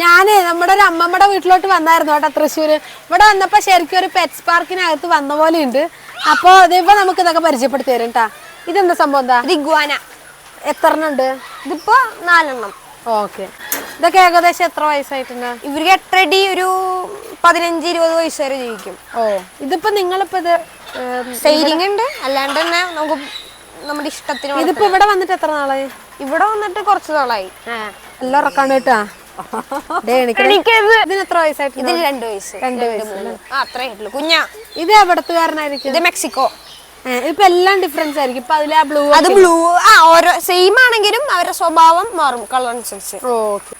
ഞാനേ നമ്മുടെ ഒരു അമ്മമ്മയുടെ വീട്ടിലോട്ട് വന്നായിരുന്നു കേട്ടോ തൃശ്ശൂര്. ഇവിടെ വന്നപ്പോ ശരിക്കും ഒരു പെറ്റ്സ് പാർക്കിനകത്ത് വന്ന പോലെ ഉണ്ട് അപ്പൊ ഇതിപ്പോ നമുക്ക് ഇതൊക്കെ പരിചയപ്പെടുത്തി തരും കേട്ടാ ഇതെന്താ സംഭവം എന്താ? ഇഗ്വാന. എത്ര ഉണ്ട്? ഇതിപ്പോ നാലെണ്ണം. ഓക്കെ. ഇതൊക്കെ ഏകദേശം എത്ര വയസ്സായിട്ടുണ്ട്? ഇവർക്ക് എട്ടടി ഒരു പതിനഞ്ച് ഇരുപത് വയസ്സ് വരെ ജീവിക്കും. ഓ. ഇതിപ്പോ നിങ്ങളിപ്പോ ഇത് സെയിലിംഗ് ഉണ്ട്. അല്ലാണ്ട് തന്നെ നമുക്ക് നമ്മുടെ ഇഷ്ടത്തിന്. ഇതിപ്പോ ഇവിടെ വന്നിട്ട് എത്ര നാളായി? ഇവിടെ വന്നിട്ട് കുറച്ച് നാളായി. എല്ലാം ഉറക്കാണ് കേട്ടാ ഇതിന് എത്ര വയസ്സായിട്ടുണ്ട് ഇതിന് രണ്ട് വയസ്സ്. രണ്ട് വയസ്സ് മൂന്ന്. ആ അത്രേ ഉള്ളൂ. കുഞ്ഞാ. ഇത് എവിടത്തുകാരനായിരിക്കും ഇത് മെക്സിക്കോ. ഇപ്പൊ എല്ലാം ഡിഫറൻസ് ആയിരിക്കും. ഇപ്പൊ അതിലെ ബ്ലൂ അത് ബ്ലൂ ആ ഓരോ സെയിം ആണെങ്കിലും അവരുടെ സ്വഭാവം മാറും കളർ അനുസരിച്ച്. ഓക്കെ.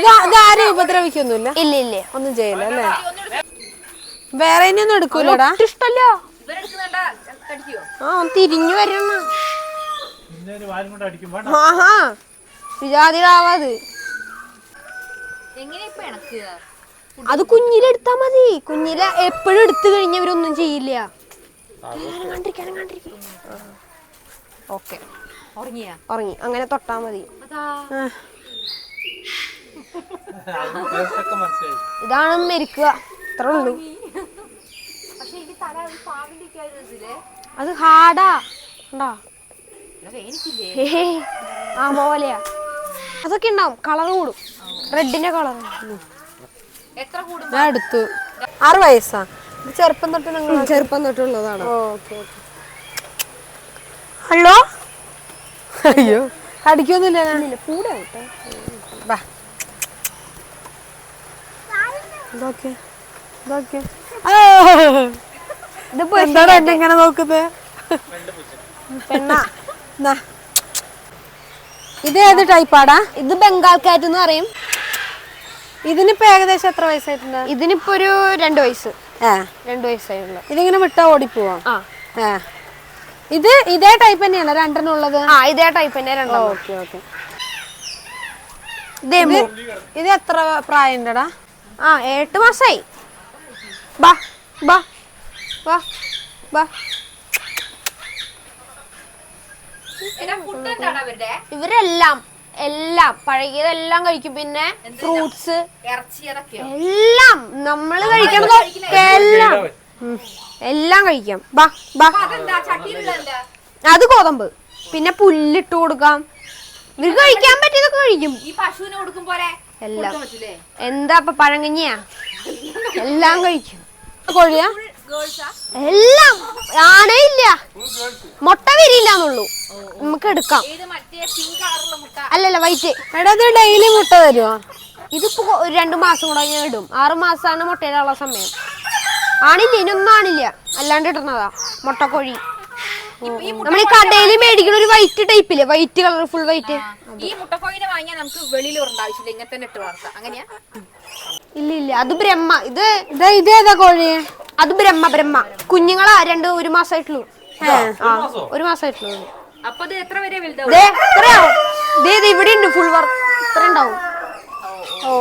ഇത് ഇത് ആരും ഉപദ്രവിക്കൊന്നുമില്ല? ഇല്ല ഇല്ല. ഒന്നും ചെയ്യില്ല അല്ലേ? വേറെ ഇനിയൊന്നും എടുക്കൂലടാ. ഇഷ്ടല്ല. ആ തിരിഞ്ഞു വരണം. ആഹാ. വിജാതിരാവാത്. അത് കുഞ്ഞിലെടുത്താ മതി. കുഞ്ഞില എപ്പോഴും എടുത്തു കഴിഞ്ഞ ഇവരൊന്നും ചെയ്യില്ല. ഓക്കെ. ഉറങ്ങി. അങ്ങനെ തൊട്ടാ മതി. ഇതാണ് മെരുക്കുക അത്ര ഉള്ളൂ. അത് ഹാർഡാ. കണ്ടാ? ആ പോലെയാ അതൊക്കെ ഉണ്ടാവും. കളർ കൂടും. റെഡിന്റെ കളർ ഞാൻ എടുത്തു. ആറ് വയസ്സാ. ചെറുപ്പം തൊട്ട് നിങ്ങൾ ചെറുപ്പം തൊട്ടുള്ളതാണ് ഓക്കെ ഹലോ? അയ്യോ. അടിക്കൊന്നുമില്ല കൂടെ ഇതൊക്കെ എന്താണ് എന്നെ ഇങ്ങനെ നോക്കുന്നത്? പെണ്ണാ. ഇത് ഏത് ടൈപ്പാടാ ഇത് ബംഗാൾ കാറ്റ് എന്ന് പറയും. ഇതിനിപ്പോ ഏകദേശം എത്ര വയസ്സായിട്ടുണ്ട്? ഇതിനിപ്പോ ഒരു രണ്ട് വയസ്സ്. രണ്ടു വയസ്സായുള്ള. ഇതിങ്ങനെ വിട്ടാ ഓടിപ്പോവാ? ഇത് ഇതേ ടൈപ്പ് തന്നെയാണ് രണ്ടെണ്ണം ഉള്ളത് ആ ഇതേ ടൈപ്പ് തന്നെ രണ്ടോ ഓക്കെ ഓക്കെ. ഇത് എത്ര പ്രായണ്ടടാ ആ എട്ട് മാസായി. ബാ ബാ ബാ ബാ. ഇവരെല്ലാം എല്ലാം പഴകിയതെല്ലാം കഴിക്കും. പിന്നെ ഫ്രൂട്ട്സ് എല്ലാം നമ്മൾ കഴിക്കണതൊക്കെ എല്ലാം. എല്ലാം കഴിക്കാം. ബാ ബാ. അത് ഗോതമ്പ്. പിന്നെ പുല്ലിട്ട് കൊടുക്കാം. ഇവർക്ക് കഴിക്കാൻ പറ്റിയതൊക്കെ കഴിക്കും. എല്ലാം. എന്താ ഇപ്പൊ പഴങ്കഞ്ഞിയാ എല്ലാം കഴിക്കും. കോഴിയാ? എല്ലാം. ആനയില്ല മുട്ട വരില്ലാന്നുള്ളൂ. നമുക്ക് എടുക്കാം. ഇത് മറ്റേ പിങ്ക് കളറുള്ള മുട്ട? അല്ലല്ല വൈറ്റ് എടാ ഇത് ഡെയിലി മുട്ട തരുമോ ഇതിപ്പോ ഒരു രണ്ടു മാസം കൂടെ ഞാൻ ഇടും. ആറ് മാസമാണ് മുട്ടയിലുള്ള സമയം. ആണില്ല ഇനൊന്നും ആണില്ല. അല്ലാണ്ട് ഇടുന്നതാ. മുട്ടക്കോഴി. നമ്മൾ ഈ കടയിൽ മേടിക്കുന്ന ഒരു വൈറ്റ് ടൈപ്പില്ലേ വൈറ്റ് കളർ ഫുൾ വൈറ്റ് ഈ മുട്ടക്കോഴിനെ വാങ്ങിയാൽ നമുക്ക് വെളിയിൽ ആവശ്യമില്ല. ഇങ്ങനെ തന്നെ ഇട്ട് വളർത്താം. അങ്ങനെയാ? ഇല്ല ഇല്ല. അത് ബ്രഹ്മ. ഇത് ഇതാ ഇതേതാ കോഴി? അത് ബ്രഹ്മ ബ്രഹ്മ. കുഞ്ഞുങ്ങളാ രണ്ട് ഒരു മാസമായിട്ടുള്ളൂ ആ ഒരു മാസമായിട്ടുള്ളൂ അപ്പൊ ഇത് എത്ര വരെ വലുതാവും? ദേ ഇത്രയാവും ദേ ദേ ഇവിടെ ഉണ്ട് ഫുൾ വർക്ക് ഇത്ര ഉണ്ടാവും ഓ.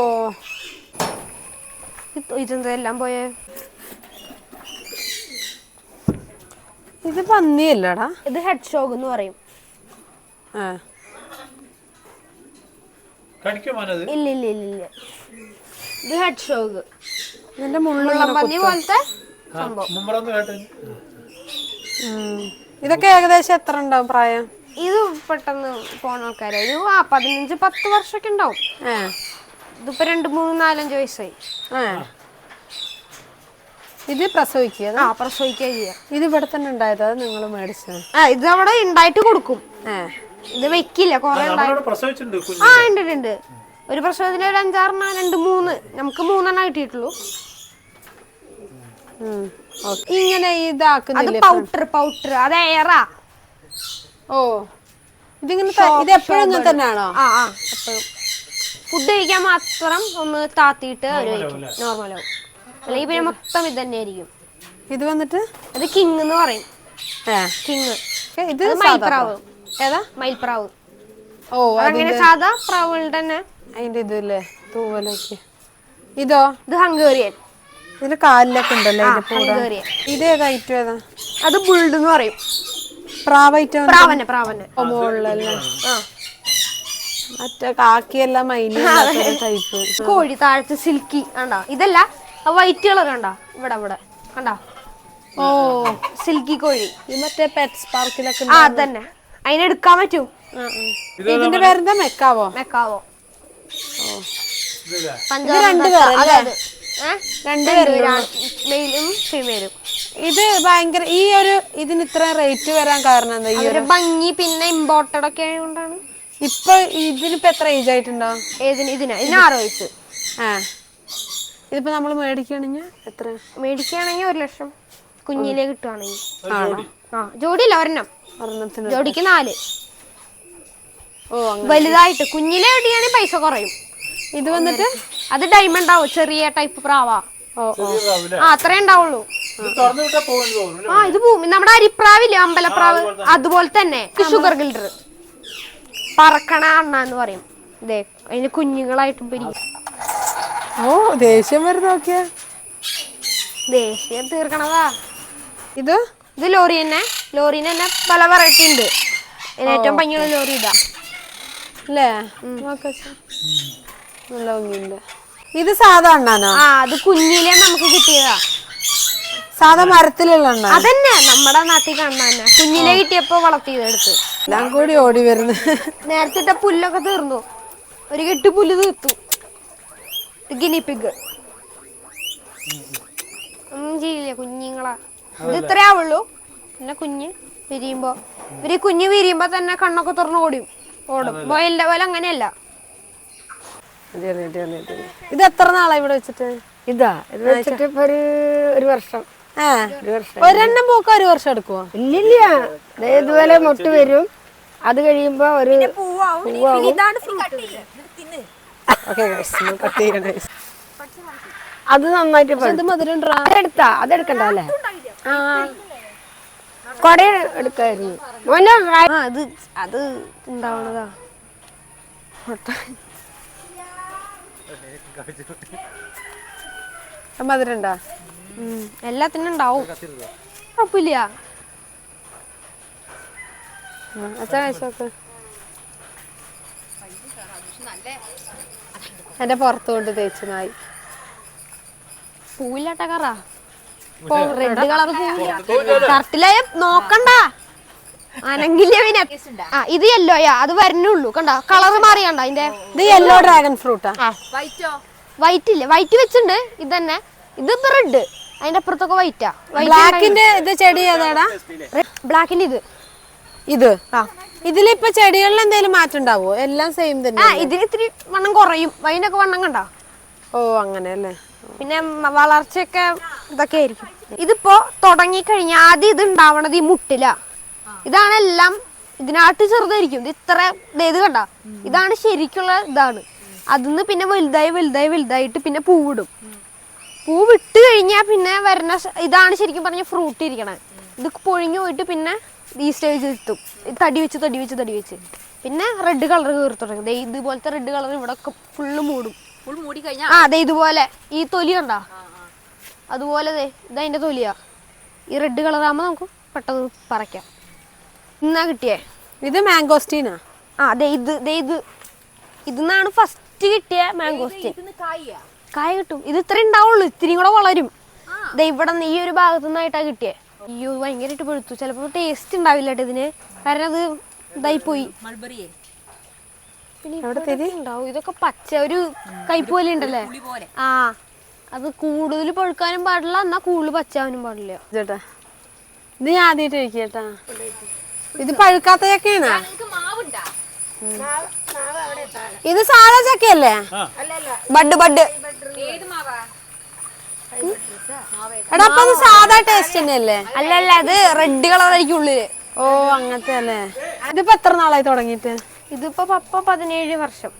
ഇത് ഇതെന്താ എല്ലാം പോയേ? ഇത് പന്നിയല്ലടാ. ഇത് ഹെഡ് ഷോഗ് എന്ന് പറയും. ആ. കടിക്കും മോനത്? ഇല്ല ഇല്ല ഇല്ല ഇത് ഹെഡ് ഷോഗ് ഇതിന്റെ മുള്ള പന്നി പോലത്തെ ഇതൊക്കെ ഏകദേശം എത്ര ഉണ്ടാവും പ്രായം? ഇത് പെട്ടെന്ന് പോണ ആൾക്കാരെ. ഒരു ആ പതിനഞ്ച് പത്ത് വർഷമൊക്കെ ഉണ്ടാവും. ഇതിപ്പോ രണ്ട് മൂന്ന് നാലഞ്ച് വയസ്സായി. ഇത് പ്രസവിക്കുക ആ പ്രസവിക്കുക ചെയ്യാം. ഇത് ഇവിടെ തന്നെ ഉണ്ടായത്? അത് നിങ്ങൾ മേടിച്ചത് ആ ഇത് അവിടെ ഉണ്ടായിട്ട് കൊടുക്കും. ഇത് വെക്കില്ല കൊറേ ആ ഉണ്ട് ഉണ്ട്, ഒരു പ്രസവത്തിന് ഒരു അഞ്ചാറെണ്ണം രണ്ട് മൂന്ന്. നമുക്ക് മൂന്നെണ്ണം കിട്ടിയിട്ടുള്ളൂ. ഇങ്ങനെ ഇതാക്കുന്നില്ലേ പൗഡർ പൗഡർ അത് എയറാ ഓ ഇതിങ്ങനെ ഇത് എപ്പോഴും ഇങ്ങനെ തന്നെയാണോ? ആ ആ എപ്പോഴും. ഫുഡ് കഴിക്കാൻ മാത്രം ഒന്ന് താത്തിയിട്ട് നോർമലാവും അല്ലെങ്കിൽ പിന്നെ മൊത്തം ഇത് തന്നെ ആയിരിക്കും. ഇത് വന്നിട്ട്? അത് കിങ് എന്ന് പറയും. ഏ. കിങ്. ഇത് മയിൽപ്രാവ്. ഏതാ? മയിൽപ്രാവ്. ഓ അങ്ങനെ സാധാ പ്രാവുകളുടെ തന്നെ. അതിന്റെ ഇതില്ലേ? തൂവലൊക്കെ. ഇതോ? ഇത് ഹംഗേറിയൻ ഇതിന്റെ കാലിലൊക്കെ ഉണ്ടല്ലോ ഇതിന്റെ ഇത് ഏതാ ഐറ്റം ഏതാ? അത് ബുൾഡ് എന്ന് പറയും. പ്രാവൈറ്റം പ്രാവന്നെ പ്രാവന്നെ. മുകളിലല്ലേ ആ. മറ്റേ കാക്കിയല്ല മൈന ടൈപ്പ് കോഴി താഴത്തെ സിൽക്കി കണ്ടാ? ഇതല്ല വൈറ്റ് കളർ കണ്ടാ? ഇവിടെ ഇവിടെ. കണ്ടാ? ഓ. സിൽക്കി കോഴി. ഈ മറ്റേ പെറ്റ്സ് പാർക്കിലൊക്കെ ആ അതന്നെ. അതിനെടുക്കാൻ പറ്റും. ഇതിന്റെ പേരെന്താ? മെക്കാവോ? മെക്കാവോ. രണ്ട് പേര് അതെ, മെയിലും ഫീമെയിലും? ഇത് ഭയങ്കര ഈ ഒരു ഇതിന് ഇത്ര റേറ്റ് വരാൻ കാരണം എന്താ ഈ ഒരു ഭംഗി പിന്നെ ഇമ്പോർട്ടഡ് ഒക്കെ ആയതുകൊണ്ടാണ്. ഇപ്പൊ ഇതിനിപ്പോ എത്ര ഏജ് ആയിട്ടുണ്ടോ? ഏതിന്? ഇതിന്. ഇതിന് ആറ് വയസ്സ്. ആ. ഇതിപ്പോ നമ്മൾ മേടിക്കുകയാണെങ്കിൽ എത്ര? മേടിക്കുകയാണെങ്കിൽ ഒരു ലക്ഷം. കുഞ്ഞിലേ കിട്ടുവാണെങ്കിൽ. ആ ജോഡിയില്ല ഒരെണ്ണം. ഒരെണ്ണത്തിന് ജോഡിക്ക് നാല്. ഓ വലുതായിട്ട്. കുഞ്ഞിലെ ഒടിയാണെങ്കിൽ പൈസ കുറയും. ഇത് വന്നിട്ട്? അത് ഡയമണ്ട് ആവും ചെറിയ ടൈപ്പ് പ്രാവാ. ഓ ആ അത്രേ ഉണ്ടാവുള്ളൂ. ആ ഇത് ഭൂമി നമ്മുടെ അരിപ്രാവില്ലേ അമ്പലപ്രാവ്? അതുപോലെ തന്നെ. ഷുഗർ ഗിൽഡർ പറക്കണ അണ്ണ എന്ന് പറയും. ഇതേ അതിന് കുഞ്ഞുങ്ങളായിട്ടും പിരിയും ഓ ദേഷ്യം വരുന്ന നോക്കിയാ. ദേഷ്യം തീർക്കണതാ. ഇത്? ഇത് ലോറി തന്നെ. ലോറിന് തന്നെ പല വെറൈറ്റി ഉണ്ട്. ഏറ്റവും ഭംഗിയുള്ള ലോറി ഇതാ. അല്ലേ. നല്ല ഭംഗിയുണ്ട്. ഇത് സാധാ അണ്ണാനോ ആ അത് കുഞ്ഞിലെ നമുക്ക് കിട്ടിയതാ. സാധാ മരത്തിലുള്ള എണ്ണ? അതന്നെ നമ്മുടെ നാട്ടിൽ തന്നെ കുഞ്ഞിലെ കിട്ടിയപ്പോ വളർത്തിയതെടുത്ത്. എല്ലാം കൂടി ഓടി വരുന്നു. നേരത്തെ ഇട്ട പുല്ലൊക്കെ തീർന്നു. ഒരു കെട്ട് പുല്ല് തീർത്തു. ഗിനി പിഗ് ഒന്നും ചെയ്യില്ല കുഞ്ഞുങ്ങളാ. ഇത് ഇത്രേ ആവുള്ളൂ. പിന്നെ കുഞ്ഞ് വിരിയുമ്പോ. ഇവർ കുഞ്ഞ് വിരിയുമ്പോ തന്നെ കണ്ണൊക്കെ തുറന്ന് ഓടും. ഓടും. ബോയലിന്റെ പോലെ അങ്ങനെയല്ല. ഇത് എത്ര നാളായി ഇവിടെ വെച്ചിട്ട്? ഇതാ ഇത് വെച്ചിട്ട് ഇപ്പൊ ഒരു ഒരു വർഷം. ഒരെണ്ണം പോക്ക ഒരു വർഷം എടുക്കുവോ? ഇല്ലില്ല. ദേ ഇതുപോലെ മുട്ട് വരും. അത് കഴിയുമ്പോ ഒരു അത് നന്നായിട്ട് ഇത്. മധുരം അതെടുത്താ അതെടുക്കണ്ട അല്ലേ? ആ. കൊട എടുക്കായിരുന്നു. മോനെ അത് അത് ഉണ്ടാവണതാ. മധുരം ഉണ്ടാ ഉം, എല്ലാത്തിനും ഉണ്ടാവും. കുഴപ്പമില്ല. അച്ഛൻ കഴിച്ചോക്ക് എന്റെ പുറത്ത് കൊണ്ട് തേച്ചു നായി. പൂവില്ലാട്ട കറ റെഡ് കളർ പൂവില്ല. ഷർട്ടിലായ നോക്കണ്ട. അനങ്കില്ല പിന്നെ ആ ഇത് യെല്ലോയാ അത് വരണുള്ളൂ കണ്ടോ? കളർ മാറി കണ്ട അതിന്റെ ഇത് യെല്ലോ ഡ്രാഗൺ ഫ്രൂട്ടാ വൈറ്റോ വൈറ്റ് ഇല്ല? വൈറ്റ് വെച്ചിട്ടുണ്ട്. ഇത് തന്നെ. ഇത് റെഡ് അതിന്റെ അപ്പുറത്തൊക്കെ വൈറ്റാ ബ്ലാക്കിന്റെ ഇത് ചെടി ഏതാടാ? ബ്ലാക്കിന്റെ ഇത്. ഇത്. ഇതിലിപ്പോ ചെടികളിൽ എന്തെങ്കിലും മാറ്റം ഉണ്ടാവോ? എല്ലാം സെയിം തന്നെ ആ ഇതിന് ഇത്തിരി വണ്ണം കുറയും. വൈനൊക്കെ വണ്ണം കണ്ടോ? ഓ അങ്ങനെ അല്ലേ പിന്നെ വളർച്ചയൊക്കെ ഇതൊക്കെ ആയിരിക്കും ഇതിപ്പോ തുടങ്ങി കഴിഞ്ഞാൽ ആദ്യം ഇത് ഉണ്ടാവണത് ഈ മുട്ടില. ഇതാണ് എല്ലാം ഇതിനാട്ട് ചെറുതായിരിക്കും. ഇത് ഇത്ര ഇത് കണ്ട? ഇതാണ് ശരിക്കുള്ള ഇതാണ്. അതിന്ന് പിന്നെ വലുതായി വലുതായി വലുതായിട്ട് പിന്നെ പൂവിടും. പൂ വിട്ട് കഴിഞ്ഞാൽ പിന്നെ വരുന്ന ഇതാണ് ശരിക്കും പറഞ്ഞ ഫ്രൂട്ട് ഇരിക്കണേ. ഇത് പൊഴിഞ്ഞു പോയിട്ട് പിന്നെ ഈ സ്റ്റേജിൽ എത്തും. തടി വെച്ച് തടി വെച്ച് തടി വെച്ച്. പിന്നെ റെഡ് കളർ കയറി തുടങ്ങും. ഇതുപോലത്തെ റെഡ് കളർ ഇവിടെ ഫുള്ള് മൂടും. ആ അതെ ഇതുപോലെ. ഈ തൊലി കണ്ടാ? അതുപോലെ അതിന്റെ തൊലിയാ. ഈ റെഡ് കളർ ആകുമ്പോൾ നമുക്ക് പെട്ടെന്ന് പറിക്കാം. ഇന്നാ കിട്ടിയേ? ഇത് മാംഗോസ്റ്റീനാ ആ? അതെ ഇത് ദേ ഇത്. ഇതിന്നാണ് ഫസ്റ്റ് കിട്ടിയ മാംഗോസ്റ്റീൻ ഇതിന്ന് കായ. കായ കിട്ടും. ഇത് ഇത്ര ഉണ്ടാവുള്ളൂ. ഇത്തിരി കൂടെ വളരും. ദേ ഇവിടെ നിന്ന് ഈ ഒരു ഭാഗത്തു നിന്നായിട്ടാ കിട്ടിയേ. അയ്യോ ഭയങ്കരമായിട്ട് പെടുത്തു ചിലപ്പോ ടേസ്റ്റ് ഉണ്ടാവില്ല കേട്ടോ ഇതിന്. കാരണം അത് ഇതായി പോയി. മൾബറിയെ. പിന്നെ ഇവിടെ ഉണ്ടാവും. ഇതൊക്കെ പച്ച ഒരു കൈപ്പോലെ പോലെ ഉണ്ടല്ലേ? പോലെ. ആ. അത് കൂടുതൽ പഴുക്കാനും പാടില്ല എന്നാ കൂടുതൽ പച്ചാവാനും പാടില്ല. ചേട്ടാ ഇത് ഞാൻ ആദ്യമായിട്ട് കഴിക്കട്ടാ ഇത് പഴുക്കാത്ത ചക്കയാണ് ഇത് സാധാ ചക്കയല്ലേ? Bud bud. ഏത് മാവാ? എടാ അപ്പൊ സാധാ ടേസ്റ്റ് തന്നെയല്ലേ? അല്ലല്ല അല്ല അത് റെഡ് കളർ ആയിരിക്കും ഉള്ളിൽ. ഓ അങ്ങനത്തെ അല്ലേ ഇതിപ്പോ എത്ര നാളായി തുടങ്ങിയിട്ട്? ഇതിപ്പോ പപ്പ പതിനേഴ് വർഷം.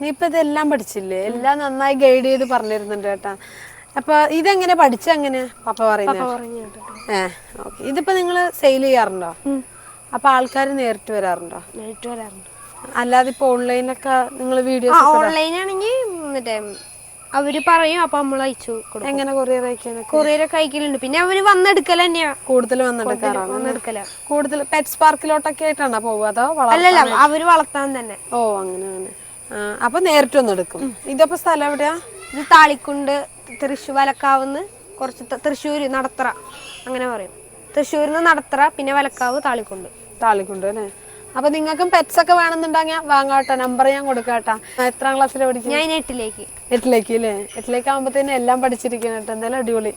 നീ ഇപ്പൊ ഇതെല്ലാം പഠിച്ചില്ലേ? എല്ലാം നന്നായി ഗൈഡ് ചെയ്ത് പറഞ്ഞിരുന്നുണ്ട് കേട്ടാ. അപ്പൊ ഇതെങ്ങനെ പഠിച്ചെങ്ങനെ? പപ്പ പറയുന്നത് ഏഹ് ഓക്കെ. ഇതിപ്പോ നിങ്ങൾ സെയിൽ ചെയ്യാറുണ്ടോ? അപ്പൊ ആൾക്കാർ നേരിട്ട് വരാറുണ്ടോ? നേരിട്ട് വരാറുണ്ട്. അല്ലാതെ ഇപ്പൊ ഓൺലൈനൊക്കെ നിങ്ങൾ വീഡിയോ ഓൺലൈൻ ആണെങ്കിൽ മറ്റേ അവർ പറയും അപ്പൊ നമ്മൾ അയച്ചു കൊടുക്കും. എങ്ങനെ കൊറിയർ അയക്കാനൊക്കെ? കൊറിയറൊക്കെ അയക്കലുണ്ട്. പിന്നെ അവർ വന്നെടുക്കൽ തന്നെയാ. കൂടുതൽ വന്നെടുക്കാറാണ് വന്നെടുക്കല. കൂടുതൽ പെറ്റ്സ് പാർക്കിലോട്ടൊക്കെ ആയിട്ടാണോ പോവുക അതോ അല്ലല്ല അവർ വളർത്താൻ തന്നെ. ഓ അങ്ങനെ അങ്ങനെ. അപ്പൊ നേരിട്ട് വന്നെടുക്കും. ഇതപ്പോ സ്ഥലം എവിടെയാ? ഇത് താളിക്കുണ്ട് തൃശ്ശൂർ വലക്കാവുന്ന് കുറച്ച് തൃശ്ശൂര് നടത്തറ. അങ്ങനെ പറയും. തൃശ്ശൂരിൽ നിന്ന് നടത്തറ പിന്നെ വലക്കാവ് താളിക്കുണ്ട്. താളിക്കുണ്ട് അല്ലേ? അപ്പൊ നിങ്ങൾക്കും പെറ്റ്സ് ഒക്കെ വേണമെന്നുണ്ടെങ്കിൽ വാങ്ങാട്ടോ നമ്പർ ഞാൻ കൊടുക്കാട്ടാ എത്രാം ക്ലാസ്സിൽ പഠിക്കും ഞാൻ എട്ടിലേക്ക്. എട്ടിലേക്ക് അല്ലേ? എട്ടിലേക്ക് ആകുമ്പോഴത്തേനും എല്ലാം പഠിച്ചിരിക്കണം കേട്ടോ. എന്തായാലും അടിപൊളി.